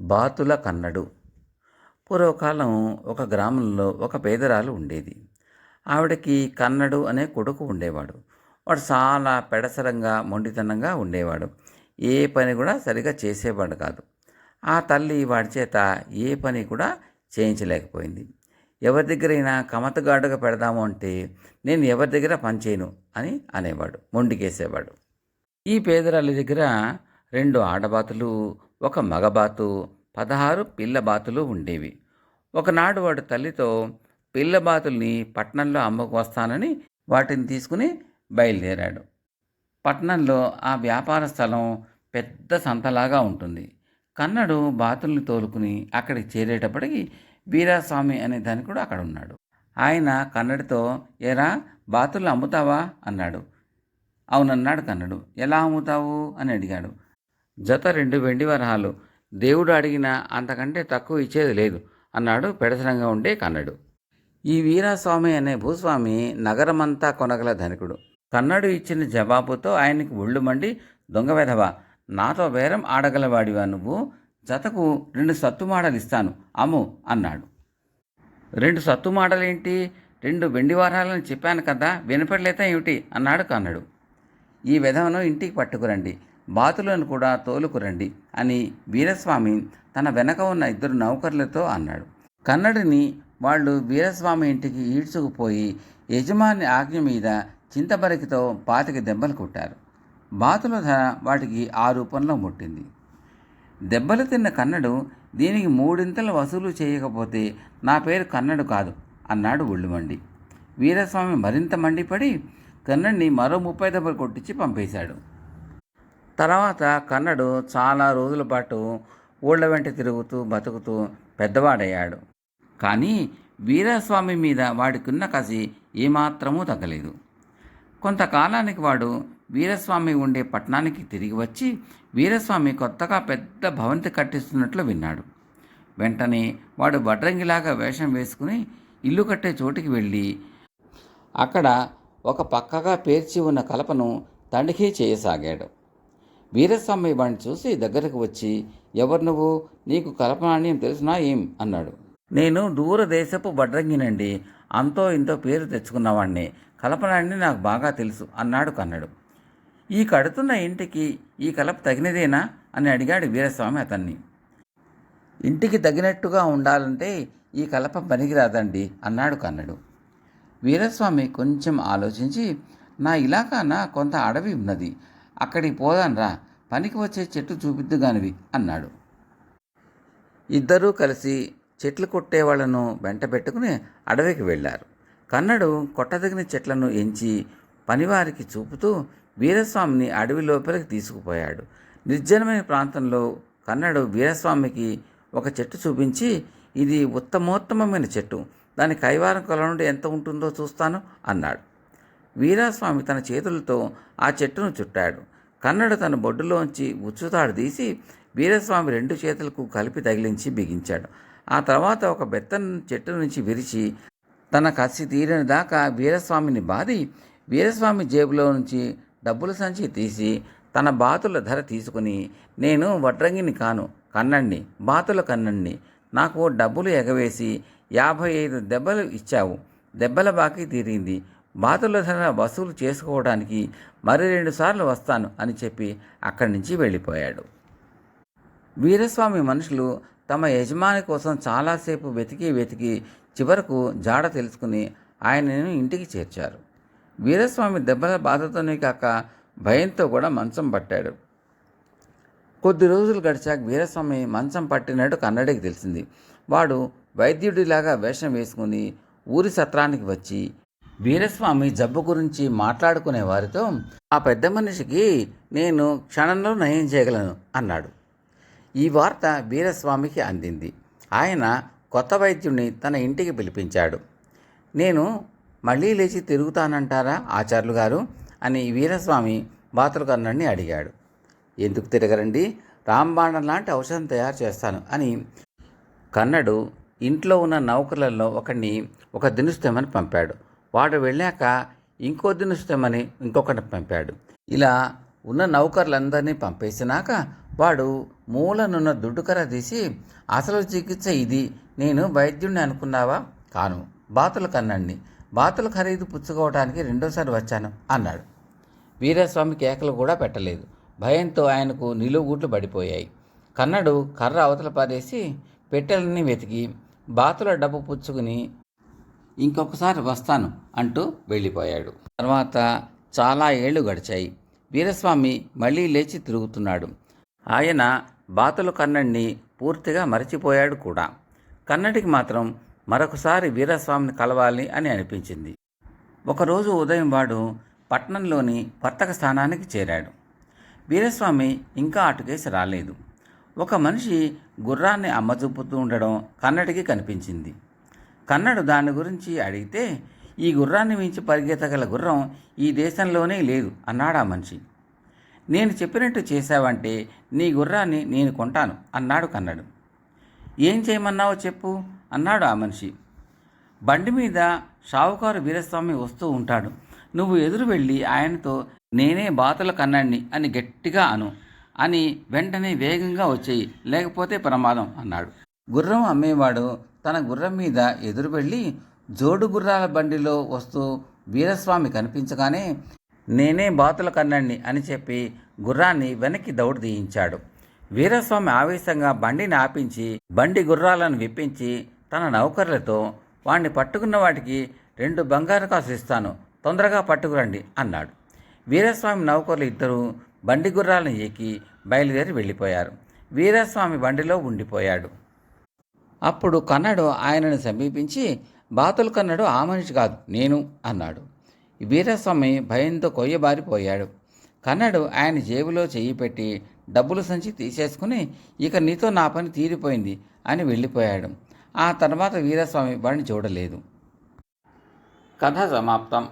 బాతుల కన్నడు. పూర్వకాలం ఒక గ్రామంలో ఒక పేదరాలు ఉండేది. ఆవిడకి కన్నడు అనే కొడుకు ఉండేవాడు. వాడు చాలా పెడసరంగా మొండితనంగా ఉండేవాడు. ఏ పని కూడా సరిగా చేసేవాడు కాదు. ఆ తల్లి వాడి చేత ఏ పని కూడా చేయించలేకపోయింది. ఎవరి దగ్గరైనా కమతగాడుగా పెడదాము అంటే నేను ఎవరి దగ్గర పనిచేయను అని అనేవాడు. మొండికేసేవాడు. ఈ పేదరాలి దగ్గర రెండు ఆడబాతులు ఒక మగబాతు పదహారు పిల్లబాతులు ఉండేవి. ఒకనాడు వాడు తల్లితో పిల్లబాతుల్ని పట్నంలో అమ్మకు వస్తానని వాటిని తీసుకుని బయలుదేరాడు. పట్నంలో ఆ వ్యాపార స్థలం పెద్ద సంతలాగా ఉంటుంది. కన్నడు బాతుల్ని తోలుకుని అక్కడికి చేరేటప్పటికి వీరాస్వామి అనే దాని కూడా అక్కడ ఉన్నాడు ఆయన కన్నడితో ఎరా బాతులు అమ్ముతావా? అన్నాడు. అవునన్నాడు కన్నడు. ఎలా అమ్ముతావు? అని అడిగాడు. జత రెండు వెండి వరహాలు. దేవుడు అడిగినా అంతకంటే తక్కువ ఇచ్చేది లేదు. అన్నాడు పెడసరంగా ఉండే కన్నడు. ఈ వీరాస్వామి అనే భూస్వామి నగరమంతా కొనగల ధనికుడు. కన్నడు ఇచ్చిన జవాబుతో ఆయనకి ఒళ్ళు మండి దొంగ వెధవ నాతో బేరం ఆడగలవాడివా నువ్వు? జతకు రెండు సత్తుమాడలు ఇస్తాను అమ్ము అన్నాడు. రెండు సత్తుమాడలేంటి రెండు వెండి వారాలని చెప్పాను కదా వినపడలేదా ఏమిటి? అన్నాడు కన్నడు. ఈ విధవను ఇంటికి పట్టుకురండి. బాతులను కూడా తోలుకురండి అని వీరస్వామి తన వెనక ఉన్న ఇద్దరు నౌకర్లతో అన్నాడు. కన్నడిని వాళ్ళు వీరస్వామి ఇంటికి ఈడ్చుకుపోయి యజమాని ఆజ్ఞ మీద చింతబరికితో పాతికి దెబ్బలు కొట్టారు. బాతుల ధర వాటికి ఆ రూపంలో ముట్టింది. దెబ్బలు తిన్న కన్నడు దీనికి మూడింతలు వసూలు చేయకపోతే నా పేరు కన్నడు కాదు అన్నాడు ఒళ్ళుమండి వీరస్వామి మరింత మండిపడి కన్నడిని మరో ముప్పై దెబ్బలు కొట్టించి పంపేశాడు. తర్వాత కన్నడు చాలా రోజుల పాటు ఊళ్ళ వెంట తిరుగుతూ బతుకుతూ పెద్దవాడయ్యాడు. కానీ వీరస్వామి మీద వాడికున్న కసి ఏమాత్రమూ తగ్గలేదు. కొంతకాలానికి వాడు వీరస్వామి ఉండే పట్టణానికి తిరిగి వచ్చి వీరస్వామి కొత్తగా పెద్ద భవంతి కట్టిస్తున్నట్లు విన్నాడు. వెంటనే వాడు వడ్రంగిలాగా వేషం వేసుకుని ఇల్లు కట్టే చోటికి వెళ్ళి అక్కడ ఒక పక్కగా పేర్చి ఉన్న కలపను తనిఖీ చేయసాగాడు. వీరస్వామి వాడిని చూసి దగ్గరకు వచ్చి ఎవరు నువ్వు? నీకు కల్పనాణ్యం తెలుసునా ఏం? అన్నాడు. నేను దూరదేశపు వడ్రంగినండి. అంతో ఇంతో పేరు తెచ్చుకున్నవాణ్ణి కల్పనాన్ని నాకు బాగా తెలుసు అన్నాడు కన్నడు. ఈ కడుతున్న ఇంటికి ఈ కలప తగినదేనా? అని అడిగాడు వీరస్వామి అతన్ని. ఇంటికి తగినట్టుగా ఉండాలంటే ఈ కలప పనికిరాదండి అన్నాడు కన్నడు. వీరస్వామి కొంచెం ఆలోచించి నా ఇలాకాన కొంత అడవి ఉన్నది. అక్కడికి పోదాన్రా పనికి వచ్చే చెట్టు చూపిద్దుగానివి అన్నాడు. ఇద్దరూ కలిసి చెట్లు కొట్టేవాళ్ళను వెంట పెట్టుకుని అడవికి వెళ్ళారు. కన్నడు కొట్టదగిన చెట్లను ఎంచి పనివారికి చూపుతూ వీరస్వామిని అడవి లోపలికి తీసుకుపోయాడు. నిర్జనమైన ప్రాంతంలో కన్నడు వీరస్వామికి ఒక చెట్టు చూపించి ఇది ఉత్తమోత్తమమైన చెట్టు. దాని కైవారం కొల నుండి ఎంత ఉంటుందో చూస్తాను అన్నాడు. వీరాస్వామి తన చేతులతో ఆ చెట్టును చుట్టాడు. కన్నడు తన బొడ్డులోంచి ఉచ్చుతాడు తీసి వీరస్వామి రెండు చేతులకు కలిపి తగిలించి బిగించాడు. ఆ తర్వాత ఒక బెత్తన చెట్టు నుంచి విరిచి తన కసి తీరిన దాకా వీరస్వామిని బాది వీరస్వామి జేబులో నుంచి డబ్బుల సంచి తీసి తన బాతుల ధర తీసుకుని నేను వడ్రంగిని కాను కన్నండి బాతుల కన్నండి. నాకు డబ్బులు ఎగవేసి యాభై ఐదు దెబ్బలు ఇచ్చావు. దెబ్బల బాకీ తీరింది. బాతుల వసూలు చేసుకోవడానికి మరి రెండు సార్లు వస్తాను అని చెప్పి అక్కడి నుంచి వెళ్ళిపోయాడు. వీరస్వామి మనుషులు తమ యజమాని కోసం చాలాసేపు వెతికి వెతికి చివరకు జాడ తెలుసుకుని ఆయనను ఇంటికి చేర్చారు. వీరస్వామి దెబ్బల బాధతోనే కాక భయంతో కూడా మంచం పట్టాడు. కొద్ది రోజులు గడిచాక వీరస్వామి మంచం పట్టినట్టు కన్నడికి తెలిసింది. వాడు వైద్యుడిలాగా వేషం వేసుకుని ఊరి సత్రానికి వచ్చి వీరస్వామి జబ్బు గురించి మాట్లాడుకునే వారితో ఆ పెద్ద మనిషికి నేను క్షణంలో నయం చేయగలను అన్నాడు. ఈ వార్త వీరస్వామికి అందింది. ఆయన కొత్త వైద్యుడిని తన ఇంటికి పిలిపించాడు. నేను మళ్ళీ లేచి తిరుగుతానంటారా ఆచార్యులు గారు? అని వీరస్వామి బాతులకర్ణుడిని అడిగాడు. ఎందుకు తిరగరండి? రాంబాణం లాంటి ఔషధం తయారు చేస్తాను అని కన్నడు ఇంట్లో ఉన్న నౌకర్లలో ఒకడిని ఒక దినుస్తేమని పంపాడు. వాడు వెళ్ళాక ఇంకో దినుస్తేమని ఇంకొకటి పంపాడు. ఇలా ఉన్న నౌకర్లందరినీ పంపేసినాక వాడు మూలనున్న దుడ్డుకర తీసి అసలు చికిత్స ఇది నేను వైద్యుడిని అనుకున్నావా? కాను బాతుల కన్నండి బాతులు ఖరీదు పుచ్చుకోవడానికి రెండోసారి వచ్చాను అన్నాడు. వీరస్వామి కేకలు కూడా పెట్టలేదు. భయంతో ఆయనకు నిలువుగుట్లు పడిపోయాయి. కన్నడు కర్ర అవతల పారేసి పెట్టెలన్నీ వెతికి బాతుల డబ్బు పుచ్చుకుని ఇంకొకసారి వస్తాను అంటూ వెళ్ళిపోయాడు. తర్వాత చాలా ఏళ్ళు గడిచాయి. వీరస్వామి మళ్ళీ లేచి తిరుగుతున్నాడు. ఆయన బాతుల కన్నడిని పూర్తిగా మరచిపోయాడు కూడా. కన్నడికి మాత్రం మరొకసారి వీరస్వామిని కలవాలి అని అనిపించింది. ఒకరోజు ఉదయం వాడు పట్నంలోని వర్తక స్థానానికి చేరాడు. వీరస్వామి ఇంకా అటుకేసి రాలేదు. ఒక మనిషి గుర్రాన్ని అమ్మజూపుతూ ఉండడం కన్నడికి కనిపించింది. కన్నడు దాని గురించి అడిగితే ఈ గుర్రాన్ని మించి పరిగెత్తగల గుర్రం ఈ దేశంలోనే లేదు అన్నాడు ఆ మనిషి. నేను చెప్పినట్టు చేశావంటే నీ గుర్రాన్ని నేను కొంటాను అన్నాడు కన్నడు. ఏం చేయమన్నావో చెప్పు అన్నాడు ఆ మనిషి. బండి మీద షావుకారు వీరస్వామి వస్తూ ఉంటాడు. నువ్వు ఎదురు వెళ్ళి ఆయనతో నేనే బాతుల కన్నండి అని గట్టిగా అను అని వెంటనే వేగంగా వచ్చేయి. లేకపోతే ప్రమాదం అన్నాడు. గుర్రం అమ్మేవాడు తన గుర్రం మీద ఎదురు వెళ్ళి జోడు గుర్రాల బండిలో వస్తూ వీరస్వామి కనిపించగానే నేనే బాతుల కన్నండి అని చెప్పి గుర్రాన్ని వెనక్కి దౌడు దీయించాడు వీరస్వామి ఆవేశంగా బండిని ఆపించి బండి గుర్రాలను విప్పించి తన నౌకర్లతో వాణ్ణి పట్టుకున్న వాటికి రెండు బంగారు కాసులు ఇస్తాను తొందరగా పట్టుకురండి అన్నాడు. వీరస్వామి నౌకర్లు ఇద్దరు బండి గుర్రాలను ఎక్కి బయలుదేరి వెళ్ళిపోయారు. వీరస్వామి బండిలో ఉండిపోయాడు. అప్పుడు కన్నడు ఆయనను సమీపించి బాతులు కన్నడు ఆ మనిషి కాదు నేను అన్నాడు. వీరస్వామి భయంతో కొయ్యబారిపోయాడు. కన్నడు ఆయన జేబులో చెయ్యి పెట్టి డబ్బులు సంచి తీసేసుకుని ఇక నీతో నా పని తీరిపోయింది అని వెళ్ళిపోయాడు. ఆ తర్వాత వీరస్వామి వాడిని చూడలేదు. కథ సమాప్తం.